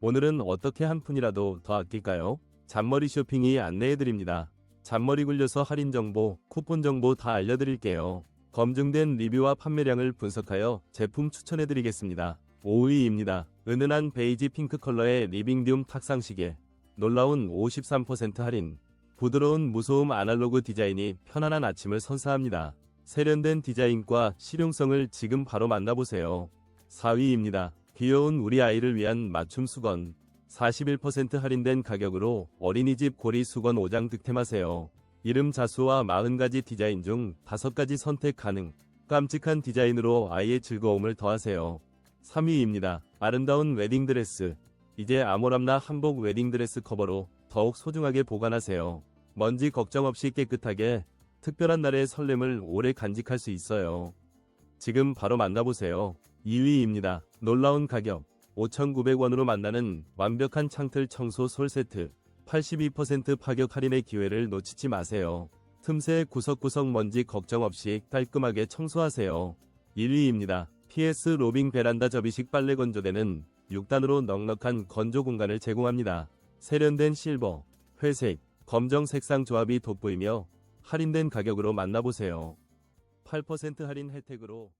오늘은 어떻게 한 푼이라도 더 아낄까요? 잔머리 쇼핑이 안내해드립니다. 잔머리 굴려서 할인 정보, 쿠폰 정보 다 알려드릴게요. 검증된 리뷰와 판매량을 분석하여 제품 추천해드리겠습니다. 5위입니다. 은은한 베이지 핑크 컬러의 리빙디움 탁상 시계. 놀라운 53% 할인. 부드러운 무소음 아날로그 디자인이 편안한 아침을 선사합니다. 세련된 디자인과 실용성을 지금 바로 만나보세요. 4위입니다. 귀여운 우리 아이를 위한 맞춤 수건. 41% 할인된 가격으로 어린이집 고리 수건 5장 득템하세요. 이름 자수와 40가지 디자인 중 5가지 선택 가능. 깜찍한 디자인으로 아이의 즐거움을 더하세요. 3위입니다. 아름다운 웨딩드레스. 이제 아모람나 한복 웨딩드레스 커버로 더욱 소중하게 보관하세요. 먼지 걱정 없이 깨끗하게 특별한 날의 설렘을 오래 간직할 수 있어요. 지금 바로 만나보세요. 2위입니다. 놀라운 가격. 5,900원으로 만나는 완벽한 창틀 청소 솔 세트. 82% 파격 할인의 기회를 놓치지 마세요. 틈새 구석구석 먼지 걱정 없이 깔끔하게 청소하세요. 1위입니다. PS 로빙 베란다 접이식 빨래 건조대는 6단으로 넉넉한 건조 공간을 제공합니다. 세련된 실버, 회색, 검정 색상 조합이 돋보이며 할인된 가격으로 만나보세요. 8% 할인 혜택으로